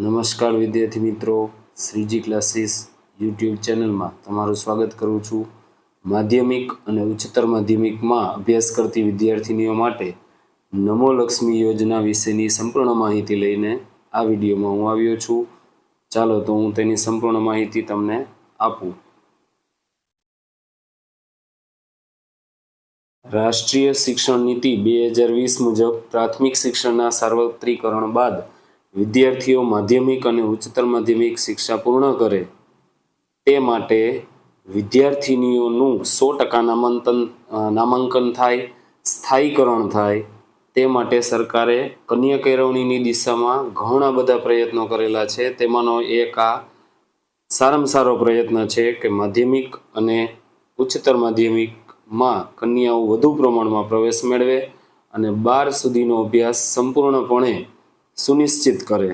નમસ્કાર વિદ્યાર્થી મિત્રો, શ્રીજી ક્લાસીસ યુટ્યુબ ચેનલમાં તમારું સ્વાગત કરું છું. માધ્યમિક અને ઉચ્ચતર માધ્યમિકમાં અભ્યાસ કરતી વિદ્યાર્થીનીઓ માટે નમો લક્ષ્મી યોજના વિશેની સંપૂર્ણ માહિતી લઈને આ વિડીયોમાં હું આવ્યો છું. ચાલો તો હું તેની સંપૂર્ણ માહિતી તમને આપું. રાષ્ટ્રીય શિક્ષણ નીતિ બે હજાર વીસ મુજબ પ્રાથમિક શિક્ષણના સાર્વત્રિકરણ બાદ વિદ્યાર્થીઓ માધ્યમિક અને ઉચ્ચતર માધ્યમિક શિક્ષા પૂર્ણ કરે તે માટે વિદ્યાર્થિનીઓનું સો ટકા નામાંકન નામાંકન થાય, સ્થાયીકરણ થાય. તે માટે સરકારે કન્યા કેળવણીની દિશામાં ઘણા બધા પ્રયત્નો કરેલા છે. તેમાંનો એક આ સારામાં સારો પ્રયત્ન છે કે માધ્યમિક અને ઉચ્ચતર માધ્યમિકમાં કન્યાઓ વધુ પ્રમાણમાં પ્રવેશ મેળવે અને બાર સુધીનો અભ્યાસ સંપૂર્ણપણે સુનિશ્ચિત કરે.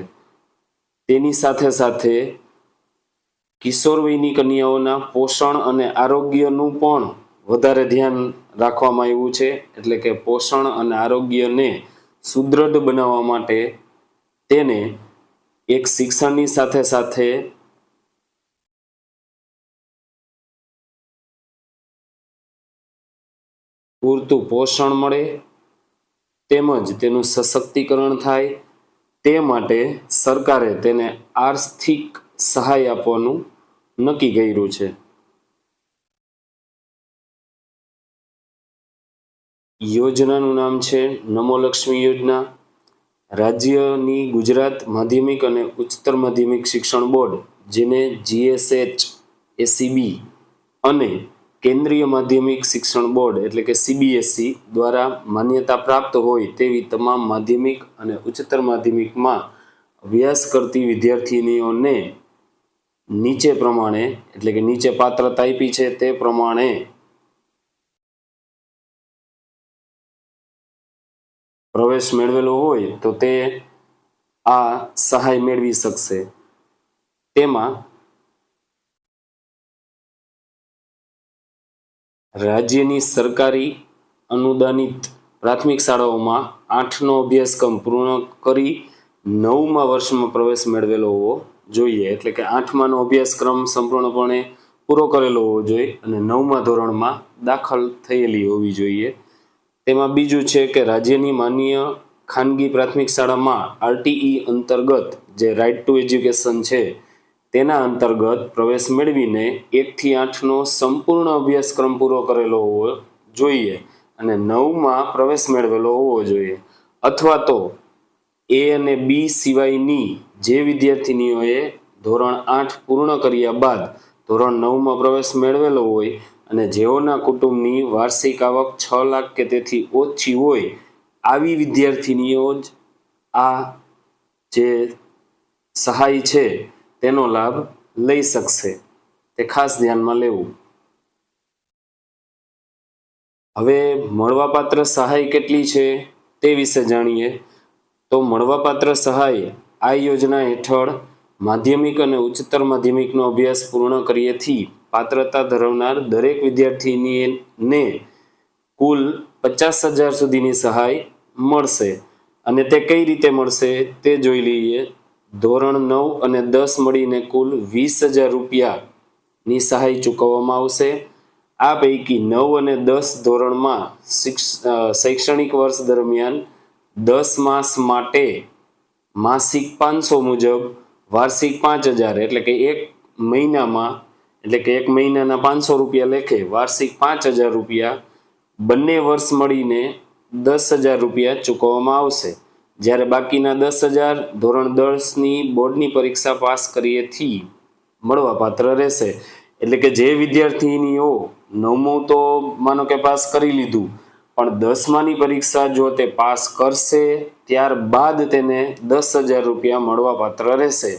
તેની સાથે સાથે કિશોરવયની કન્યાઓના પોષણ અને આરોગ્યનું પણ વધારે ધ્યાન રાખવામાં આવ્યું છે. એટલે કે પોષણ અને આરોગ્યને સુદૃઢ બનાવવા માટે તેને એક શિક્ષણની સાથે સાથે પૂરતું પોષણ મળે, તેમજ તેનું સશક્તિકરણ થાય તે માટે સરકારે તેને આર્થિક સહાય આપવાનું નક્કી કર્યું છે. યોજનાનું નામ છે નમોલક્ષ્મી યોજના. રાજ્યની ગુજરાત માધ્યમિક અને ઉચ્ચતર માધ્યમિક શિક્ષણ બોર્ડ, જેને જીએસએચ એસીબી અને કેન્દ્રીય માધ્યમિક શિક્ષણ બોર્ડ એટલે કે સીબીએસઈ દ્વારા માન્યતા પ્રાપ્ત હોય તેવી તમામ માધ્યમિક અને ઉચ્ચતર માધ્યમિકમાં અભ્યાસ કરતી વિદ્યાર્થિનીઓને નીચે પ્રમાણે, એટલે કે નીચે પાત્રતા આપી છે તે પ્રમાણે પ્રવેશ મેળવેલો હોય તો તે આ સહાય મેળવી શકશે. તેમાં રાજ્યની સરકારી અનુદાનિત પ્રાથમિક શાળાઓમાં આઠનો અભ્યાસક્રમ પૂર્ણ કરી નવમા વર્ષમાં પ્રવેશ મેળવેલો હોવો જોઈએ. એટલે કે આઠમાનો અભ્યાસક્રમ સંપૂર્ણપણે પૂરો કરેલો હોવો જોઈએ અને નવમા ધોરણમાં દાખલ થયેલી હોવી જોઈએ. તેમાં બીજું છે કે રાજ્યની માન્ય ખાનગી પ્રાથમિક શાળામાં આરટીઈ અંતર્ગત જે રાઇટ ટુ એજ્યુકેશન છે તેના અંતર્ગત પ્રવેશ મેળવીને એકથી આઠનો સંપૂર્ણ અભ્યાસક્રમ પૂરો કરેલો હોવો જોઈએ અને નવમાં પ્રવેશ મેળવેલો હોવો જોઈએ. અથવા તો એ અને બી સિવાયની જે વિદ્યાર્થિનીઓએ ધોરણ આઠ પૂર્ણ કર્યા બાદ ધોરણ નવમાં પ્રવેશ મેળવેલો હોય અને જેઓના કુટુંબની વાર્ષિક આવક છ લાખ કે તેથી ઓછી હોય, આવી વિદ્યાર્થિનીઓ જ આ જે સહાય છે તેનો લાભ લઈ શકશે. તે ખાસ ધ્યાનમાં લેવું. હવે મળવાપાત્ર સહાય કેટલી છે તે વિશે જાણીએ. તો મળવાપાત્ર સહાય આ યોજના હેઠળ માધ્યમિક અને ઉચ્ચતર માધ્યમિકનો અભ્યાસ પૂર્ણ કર્યેથી પાત્રતા ધરાવનાર દરેક વિદ્યાર્થીને કુલ પચાસ હજાર સુધીની સહાય મળશે. અને તે કઈ રીતે મળશે તે જોઈ લઈએ. ધોરણ નવ અને દસ મળીને કુલ વીસ હજાર રૂપિયાની સહાય ચૂકવવામાં આવશે. આ પૈકી નવ અને દસ ધોરણમાં શિક્ષ શૈક્ષણિક વર્ષ દરમિયાન દસ માસ માટે માસિક પાંચસો મુજબ વાર્ષિક પાંચ હજાર, એટલે કે એક મહિનામાં, એટલે કે એક મહિનાના પાંચસો રૂપિયા લેખે વાર્ષિક પાંચ હજાર રૂપિયા બંને વર્ષ મળીને દસ હજાર રૂપિયા ચૂકવવામાં આવશે. જ્યારે બાકીના દસ હજાર ધોરણ દસની બોર્ડની પરીક્ષા પાસ કરીએથી મળવાપાત્ર રહેશે. એટલે કે જે વિદ્યાર્થીનીઓ નવમું તો માનો કે પાસ કરી લીધું, પણ દસમાની પરીક્ષા જો તે પાસ કરશે, ત્યારબાદ તેને દસ હજાર રૂપિયા મળવાપાત્ર રહેશે.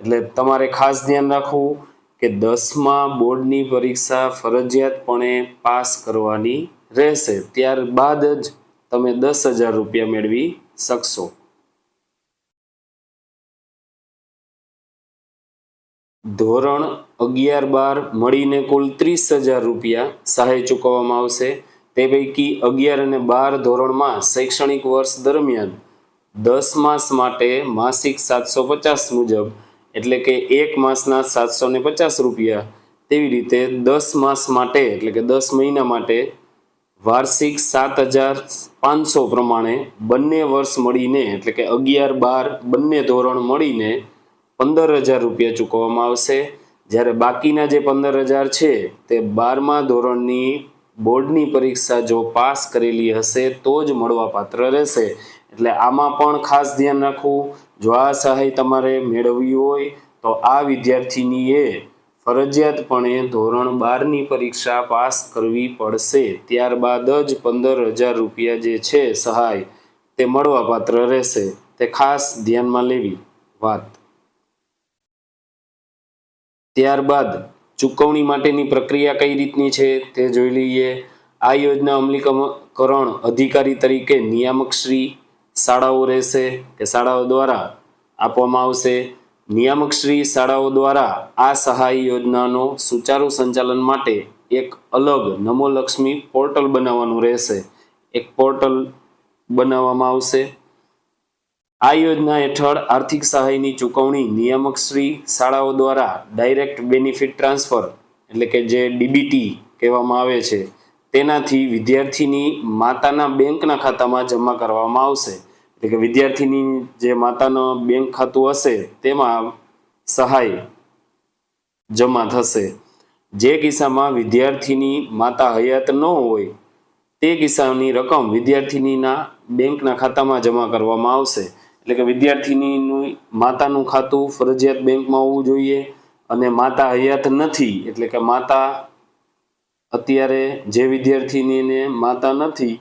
એટલે તમારે ખાસ ધ્યાન રાખવું કે દસમા બોર્ડની પરીક્ષા ફરજિયાતપણે પાસ કરવાની રહેશે. ત્યારબાદ જ તમે દસ હજાર રૂપિયા મેળવી શકશો. ધોરણ અગિયાર બાર મળીને કુલ ત્રીસ હજાર રૂપિયા સહાય ચૂકવવામાં આવશે. તે પૈકી અગિયાર અને બાર ધોરણમાં શૈક્ષણિક વર્ષ દરમિયાન દસ માસ માટે માસિક સાતસો પચાસ મુજબ, એટલે કે એક માસના સાતસો ને પચાસ રૂપિયા, તેવી રીતે દસ માસ માટે, એટલે કે દસ મહિના માટે વાર્ષિક સાત હજાર પાંચસો પ્રમાણે બંને વર્ષ મળીને, એટલે કે અગિયાર બાર બંને ધોરણ મળીને પંદર હજાર રૂપિયા ચૂકવવામાં આવશે. જ્યારે બાકીના જે પંદર હજાર છે, તે બારમા ધોરણની બોર્ડની પરીક્ષા જો પાસ કરેલી હશે, તો જ મળવાપાત્ર રહેશે. એટલે આમાં પણ ખાસ ધ્યાન રાખવું. જો આ સહાય તમારે મેળવવી હોય, તો આ વિદ્યાર્થીનીએ ફરજિયાતપણે ધોરણ બારની પરીક્ષા પાસ કરવી પડશે. ત્યારબાદ જ પંદર હજાર રૂપિયા જે છે સહાય તે મળવાપાત્ર રહેશે. તે ખાસ ધ્યાનમાં લેવી વાત. ત્યારબાદ ચૂકવણી માટેની પ્રક્રિયા કઈ રીતની છે તે જોઈ લઈએ. આ યોજના અમલીકરણ અધિકારી તરીકે નિયામક શ્રી શાળાઓ રહેશે કે શાળાઓ દ્વારા આપવામાં આવશે. નિયામક શ્રી શાળાઓ દ્વારા આ સહાય યોજનાનો સુચારુ સંચાલન માટે એક અલગ નમો લક્ષ્મી પોર્ટલ બનાવવાનું રહેશે. એક પોર્ટલ બનાવવામાં આવશે. આ યોજના હેઠળ આર્થિક સહાયની ચૂકવણી નિયામક શ્રી શાળાઓ દ્વારા ડાયરેક્ટ બેનિફિટ ટ્રાન્સફર એટલે કે જે ડીબીટી કહેવામાં આવે છે, તેનાથી વિદ્યાર્થીની માતાના બેંકના ખાતામાં જમા કરવામાં આવશે. એટલે કે વિદ્યાર્થીની જે માતાનો બેંક ખાતું હશે, તેમાં સહાય જમા થશે. જે કિસ્સામાં વિદ્યાર્થીની માતા હયાત ન હોય, તે કિસ્સાની રકમ વિદ્યાર્થીનીના બેંકના ખાતામાં જમા કરવામાં આવશે. એટલે કે વિદ્યાર્થીનીનું માતાનું ખાતું ફરજિયાત બેંકમાં હોવું જોઈએ અને માતા હયાત નથી. એટલે કે માતા અત્યારે જે વિદ્યાર્થીનીને માતા નથી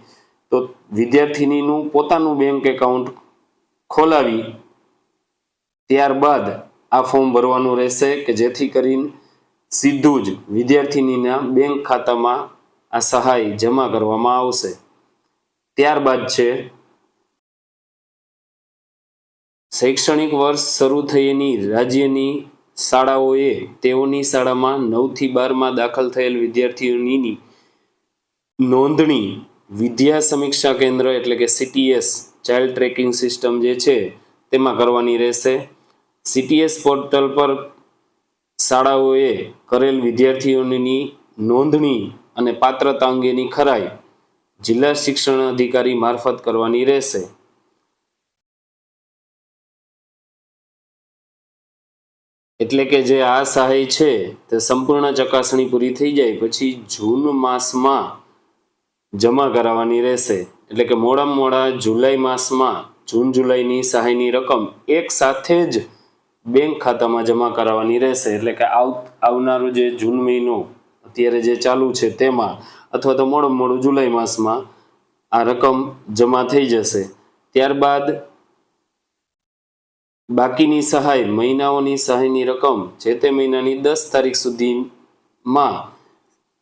તો વિદ્યાર્થીનીનું પોતાનું બેંક એકાઉન્ટ ખોલાવી ત્યારબાદ આ ફોર્મ ભરવાનું રહેશે કે જેથી કરીને સીધું જ વિદ્યાર્થીનીના બેંક ખાતામાં આ સહાય જમા કરવામાં આવશે. ત્યારબાદ છે શૈક્ષણિક વર્ષ શરૂ થયેની રાજ્યની શાળાઓએ તેઓની શાળામાં નવથી બારમાં દાખલ થયેલ વિદ્યાર્થીઓની નોંધણી વિદ્યા સમીક્ષા કેન્દ્ર એટલે કે સીટીએસ ચાઇલ્ડ ટ્રેકિંગ સિસ્ટમ જે છે, તેમાં કરવાની રહેશે. સીટીએસ પોર્ટલ પર શાળાઓએ કરેલ વિદ્યાર્થીઓની નોંધણી અને પાત્રતા અંગેની ખરાઈ જિલ્લા શિક્ષણ અધિકારી મારફત કરવાની રહેશે. એટલે કે જે આ સહાય છે, તે સંપૂર્ણ ચકાસણી પૂરી થઈ જાય, પછી જૂન માસમાં જમા કરાવવાની રહેશે. એટલે કે મોડામાં મોડા જુલાઈ માસમાં, જૂન જુલાઈની સહાયની રકમ એક સાથે જ બેંક ખાતામાં જમા કરાવવાની રહેશે. એટલે કે આવ, આવનારો જે જૂન મહિનો અત્યારે જે ચાલુ છે તેમાં, અથવા તો મોડું મોડું જુલાઈ માસમાં આ રકમ જમા થઈ જશે. ત્યારબાદ બાકીની સહાય, મહિનાઓની સહાયની રકમ જે તે મહિનાની દસ તારીખ સુધીમાં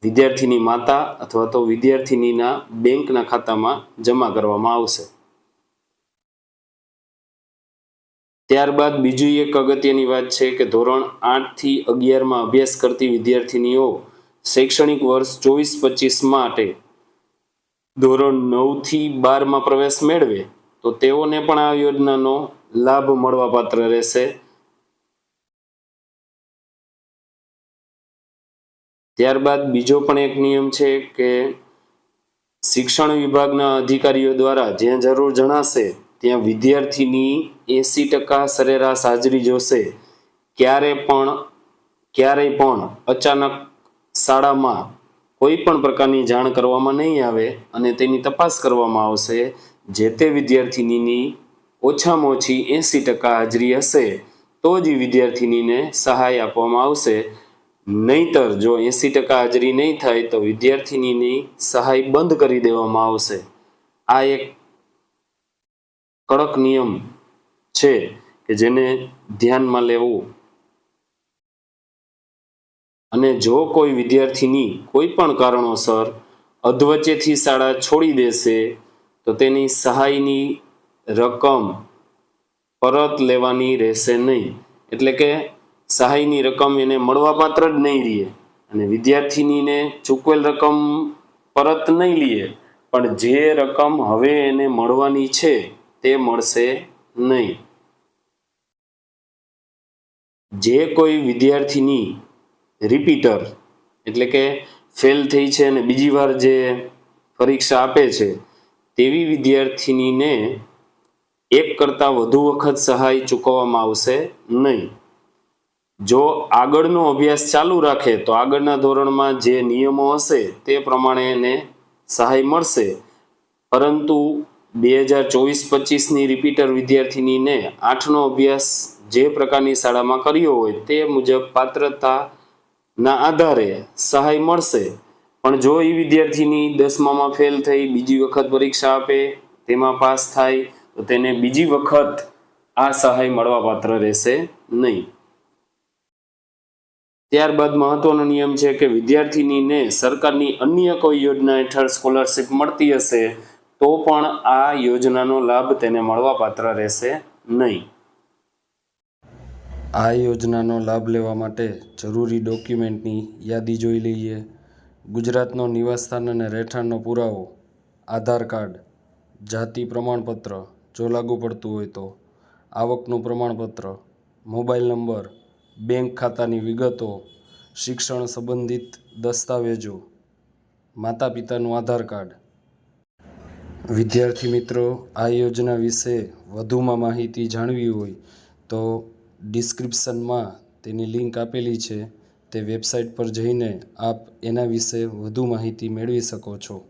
વિદ્યાર્થીની માતા અથવા તો વિદ્યાર્થીનીના બેંકના ખાતામાં જમા કરવામાં આવશે. ત્યારબાદ બીજું એક અગત્યની વાત છે કે ધોરણ આઠથી અગિયારમાં અભ્યાસ કરતી વિદ્યાર્થીનીઓ શૈક્ષણિક વર્ષ ચોવીસ પચીસ માટે ધોરણ નવથી બારમાં પ્રવેશ મેળવે, તો તેઓને પણ આ યોજનાનો લાભ મળવાપાત્ર રહેશે. ત્યારબાદ બીજો પણ એક નિયમ છે કે શિક્ષણ વિભાગના અધિકારીઓ દ્વારા જ્યાં જરૂર જણાશે, ત્યાં વિદ્યાર્થીની એંસી ટકા સરેરાશ હાજરી જોશે. ક્યારે પણ, ક્યારેય પણ અચાનક શાળામાં કોઈ પણ પ્રકારની જાણ કરવામાં નહીં આવે અને તેની તપાસ કરવામાં આવશે, જે તે વિદ્યાર્થીનીની ઓછામાં ઓછી એંસી ટકા હાજરી હશે, તો જ વિદ્યાર્થીનીને સહાય આપવામાં આવશે. નહીતર જો એંસી ટકા હાજરી નહીં થાય તો વિદ્યાર્થીનીની સહાય બંધ કરી દેવામાં આવશે. આ એક કડક નિયમ છે કે જેને ધ્યાનમાં લેવું. અને જો કોઈ વિદ્યાર્થીની કોઈ પણ કારણોસર અધવચ્ચેથી શાળા છોડી દેશે, તો તેની સહાયની રકમ પરત લેવાની રહેશે નહીં. એટલે કે સહાયની રકમ એને મળવાપાત્ર જ નહીં રહે અને વિદ્યાર્થીનીને ચૂકવેલ રકમ પરત નહીં લઈએ પણ જે રકમ હવે એને મળવાની છે, તે મળશે નહીં. જે કોઈ વિદ્યાર્થીની રિપીટર એટલે કે ફેલ થઈ છે અને બીજી વાર જે પરીક્ષા આપે છે, તેવી વિદ્યાર્થીનીને એક કરતાં વધુ વખત સહાય ચૂકવવામાં આવશે નહીં. જો આગળનો અભ્યાસ ચાલુ રાખે તો આગળના ધોરણમાં જે નિયમો હશે તે પ્રમાણે એને સહાય મળશે. પરંતુ બે હજાર ચોવીસ પચીસની રિપીટર વિદ્યાર્થીનીને આઠનો અભ્યાસ જે પ્રકારની શાળામાં કર્યો હોય તે મુજબ પાત્રતાના આધારે સહાય મળશે. પણ જો એ વિદ્યાર્થીની દસમામાં ફેલ થઈ, બીજી વખત પરીક્ષા આપે, તેમાં પાસ થાય, તો તેને બીજી વખત આ સહાય મળવાપાત્ર રહેશે નહીં. ત્યારબાદ મહત્વનો નિયમ છે કે વિદ્યાર્થીનીને સરકારની અન્ય કોઈ યોજના હેઠળ સ્કોલરશિપ મળતી હશે, તો પણ આ યોજનાનો લાભ તેને મળવાપાત્ર રહેશે નહીં. આ યોજનાનો લાભ લેવા માટે જરૂરી ડોક્યુમેન્ટની યાદી જોઈ લઈએ. ગુજરાતનો નિવાસસ્થાન અને રહેઠાણનો પુરાવો, આધાર કાર્ડ, જાતિ પ્રમાણપત્ર જો લાગુ પડતું હોય તો, આવકનું પ્રમાણપત્ર, મોબાઈલ નંબર બેંક ખાતાની વિગતો, શિક્ષણ સંબંધિત દસ્તાવેજો માતા પિતાનું આધાર કાર્ડ. વિદ્યાર્થી મિત્રો, આ યોજના વિશે વધુમાં માહિતી જાણવી હોય તો ડિસ્ક્રિપ્શનમાં તેની લિંક આપેલી છે. તે વેબસાઇટ પર જઈને આપ એના વિશે વધુ માહિતી મેળવી શકો છો.